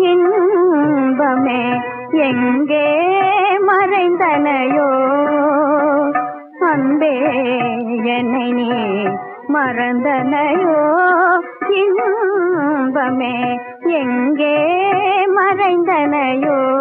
இன்பமே எங்கே மறைந்தனையோ? அன்பே என்னை நீ மறந்தனையோ? இன்பமே எங்கே மறைந்தனையோ?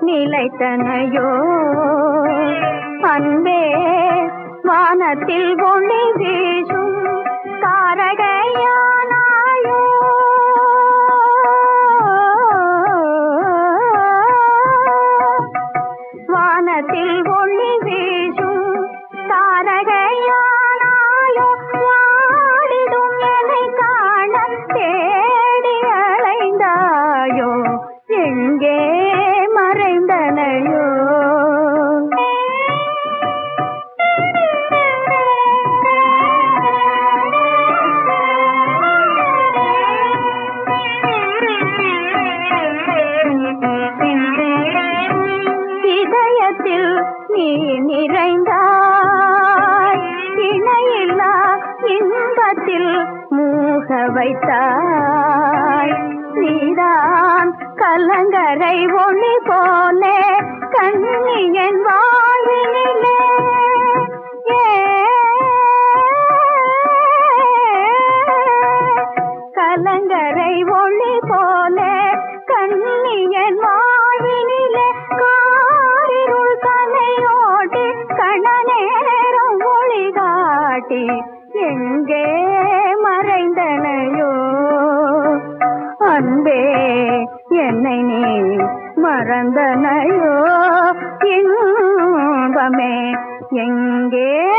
நிலைத்தனையோ? அன்பே வானத்தில் ஒளி வீசும் தாரகையானாயோ எங்கே மறைந்தனையோ? அன்பே என்னை நீ மறந்தனையோ? இன்பமே எங்கே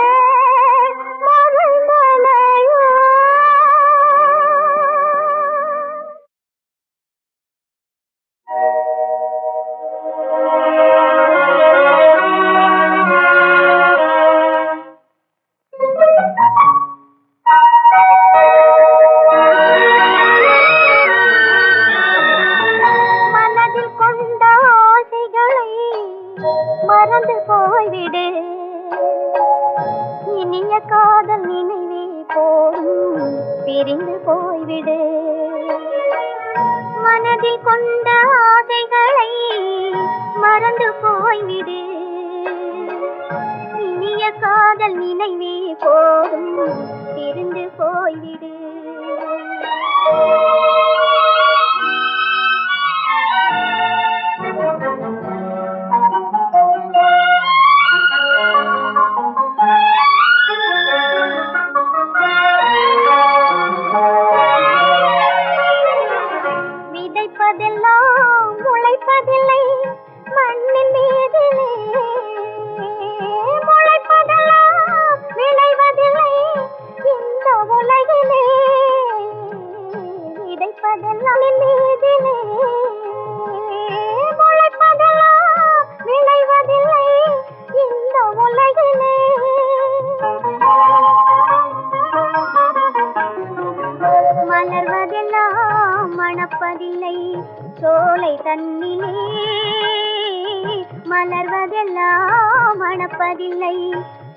மலர்வதெல்லாம் மணப்பதில்லை.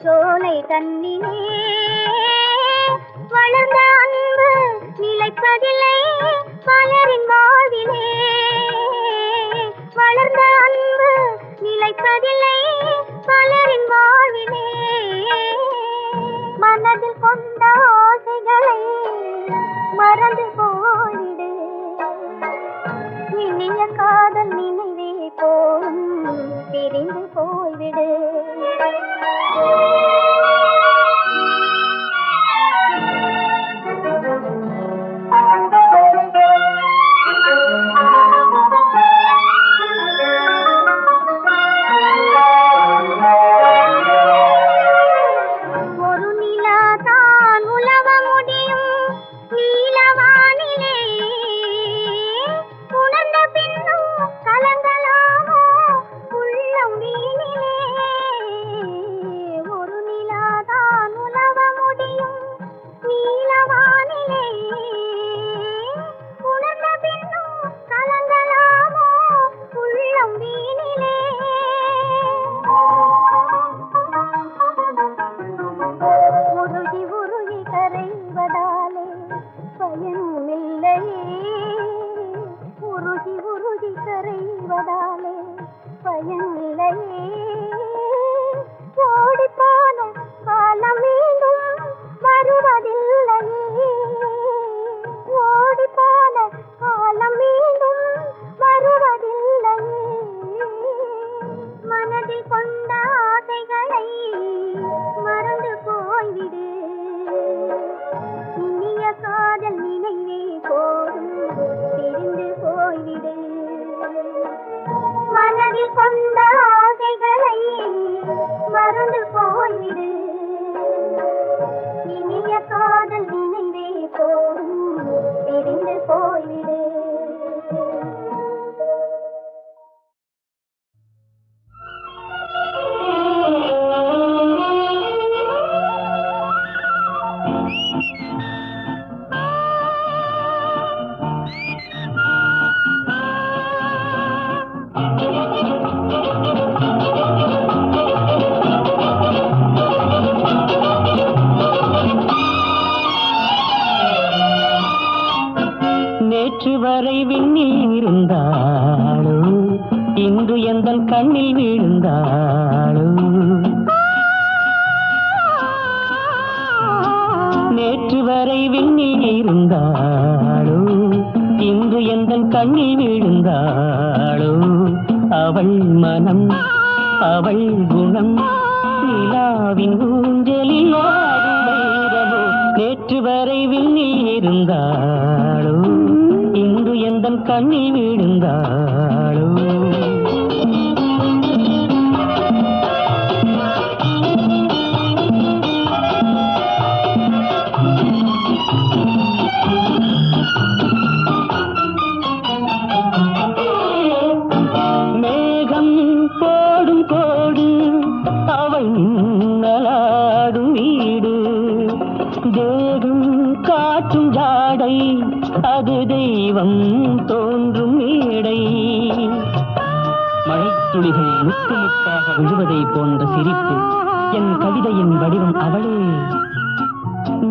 சோலை தன்னிலே வளர்ந்த அன்பு நிலைப்பதில்லை. பலரின் வாழ்விலே வளர்ந்த அன்பு நிலைப்பதில்லை. பலரின் வாழ்விலே மனதில் கொண்ட ஆசைகளை மறந்து காதல் நினைவே போகும் பிரிந்து போய்விடு.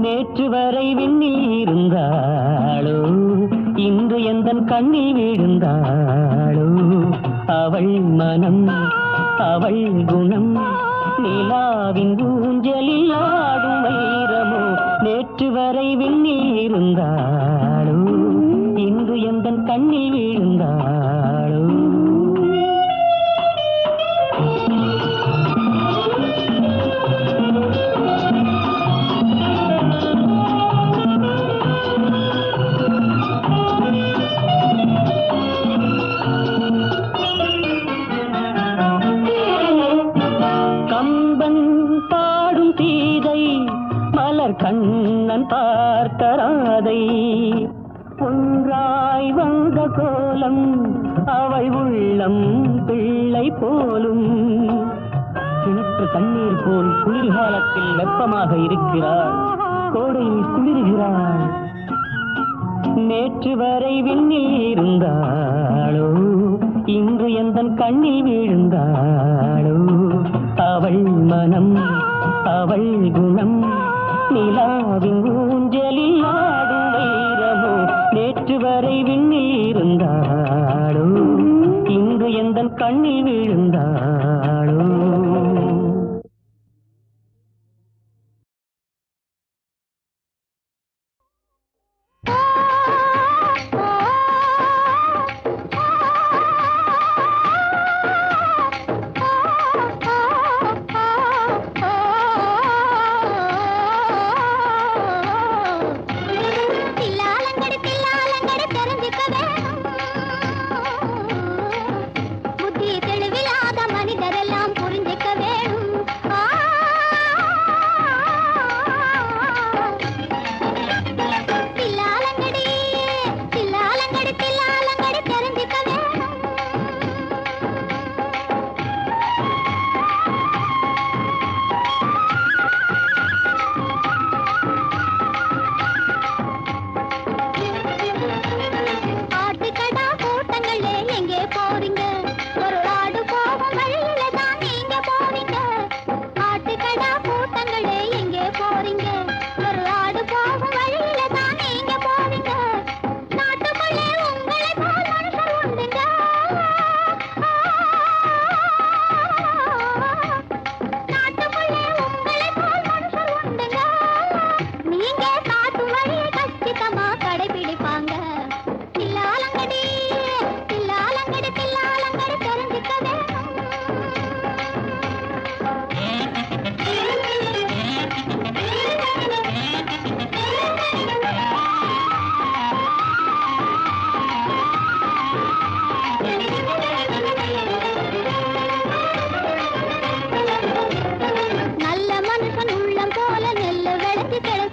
நேற்று வரை விண்ணில் இருந்தாளோ இன்று எந்த கண்ணில் விழுந்தாளோ? அவள் மனம் அவள் குணம் நிலாவின் ஊஞ்சலில் ஆடும் வைரமோ நேற்று வரை விண்ணில் இருந்தாளோ இன்று எந்த கண்ணில் விழுந்தாள்? கண்ணன் பார்த்தராதை. ஒன்றாய் வந்த கோலம் அவள் உள்ளம் பிள்ளை போலும். கிணற்று தண்ணீர் போல் குளிர்காலத்தில் வெப்பமாக இருக்கிறார். கோடையில் குளிர்கிறார். நேற்று வரை விண்ணில் இருந்தாளோ இன்று எந்த கண்ணில் விழுந்தாளோ. அவள் மனம் அவள் குணம் நிலாவின் ஊஞ்சலில் ஆடும் வைரமோ நேற்று வரை விண்ணில் இருந்தாளோ இன்று எந்த கண்ணில் விழுந்தாளோ बात करो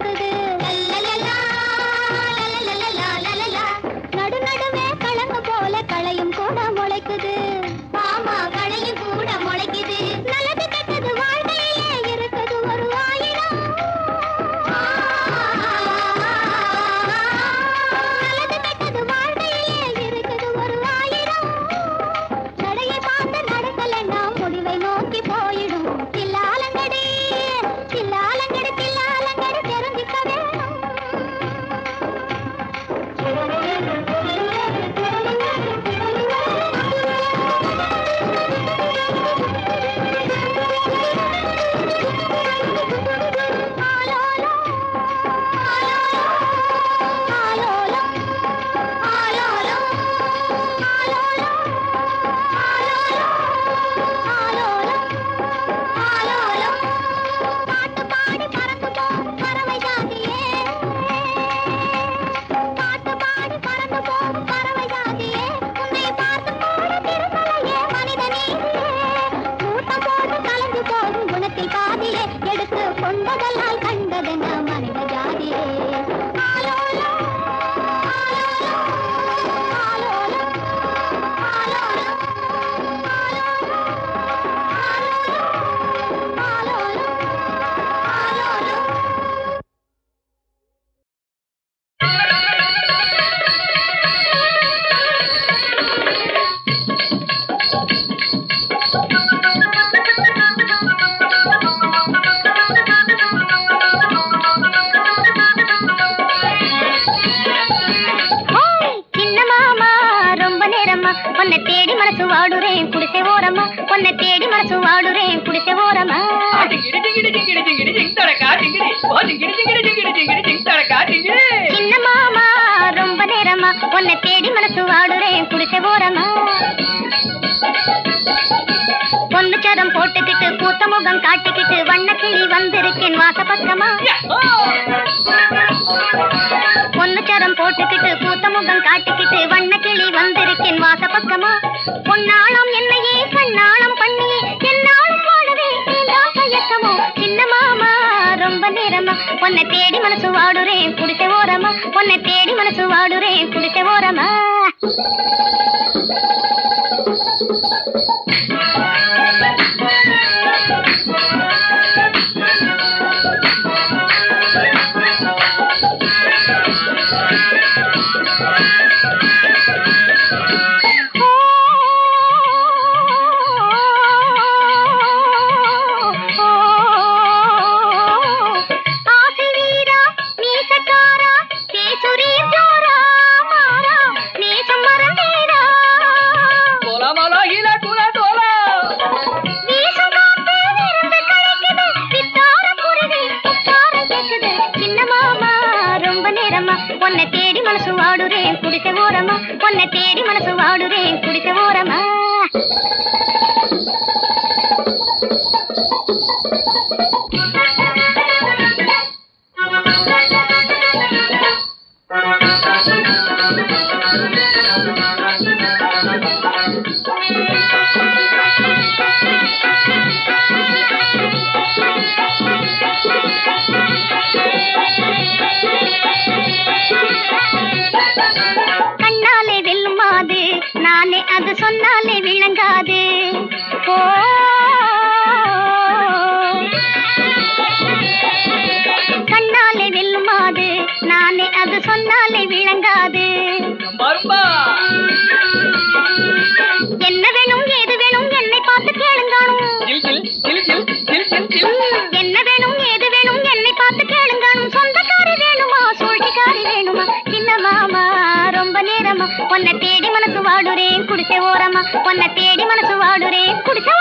சின்ன மாமா ரொம்ப நேரமா? உன்னை தேடி மனசு வாடுறேன் குடிசை ஓரமா? பொண்ணு சரம் போட்டுக்கிட்டு பூத்த முகம் காட்டிக்கிட்டு வண்ண கிளி வந்திருக்கேன் வாச பக்கமா பொண்ணு சரம் போட்டுக்கிட்டு பூத்த முகம் காட்டிக்கிட்டு வண்ண கிளி வந்திருக்கேன் வாச பக்கமா பொன்னாளம் என்னையே உன்னை தேடி மனசு வாடுறேன் குடிசை ஓரமா உன்னை தேடி மனசு உன்னை தேடி மனசு வாடுறேன் குடிசை அது சொன்னாலே நேரமா உன்னை தேடி மனசு வாடுறேன் குடிசை ஓரமா உன்னை தேடி மனசு வாடுறேன் குடிசை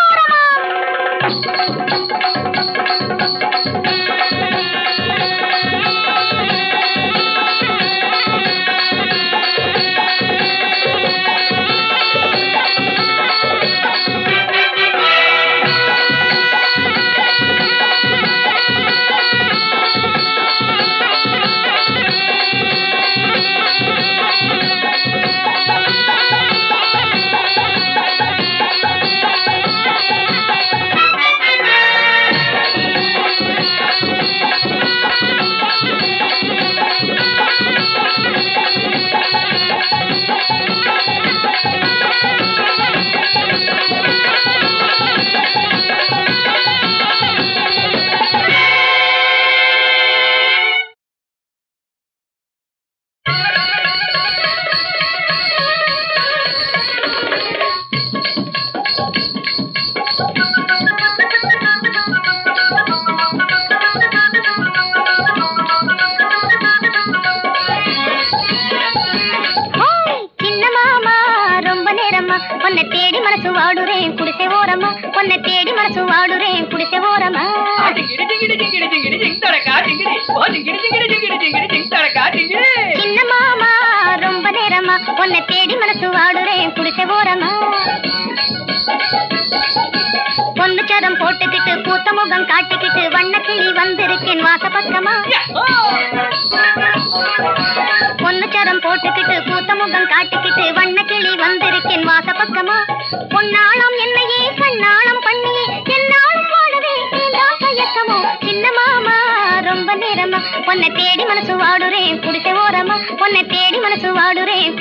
குடிசை ஓரமா? பொண்ணு சரம் போட்டுக்கிட்டு பூத்த முகம் காட்டிக்கிட்டு வண்ண கிளி வந்திருக்கேன் வாச பக்கமா பொண்ணு சரம் போட்டுக்கிட்டு பூத்த முகம் காட்டிக்கிட்டு வண்ண கிளி வந்திருக்கேன் வாச பக்கமா பொன்னாளம் என்னையே ரொம்ப நேரமா உன்னை தேடி மனசு வாடுறேன் குடிசை ஓரமா உன்னை தேடி மனசு வாடுறேன்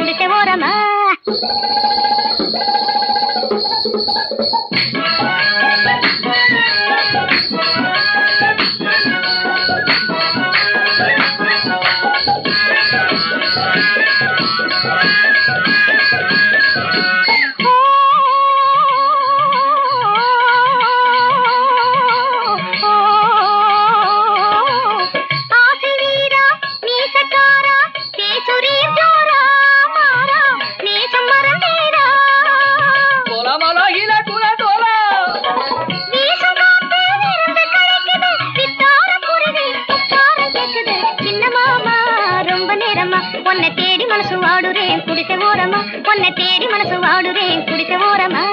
தேடி மனசு வாடுறேன் குடிசை ஓரமா?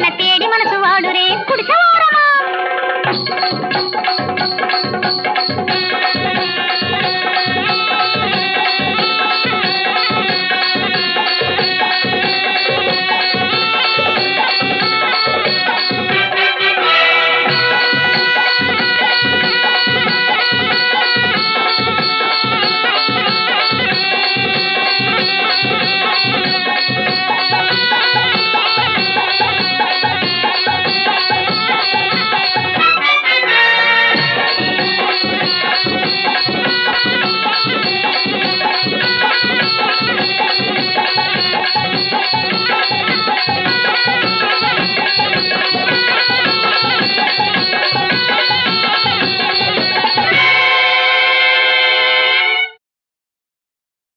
நேரமா உன்னை தேடி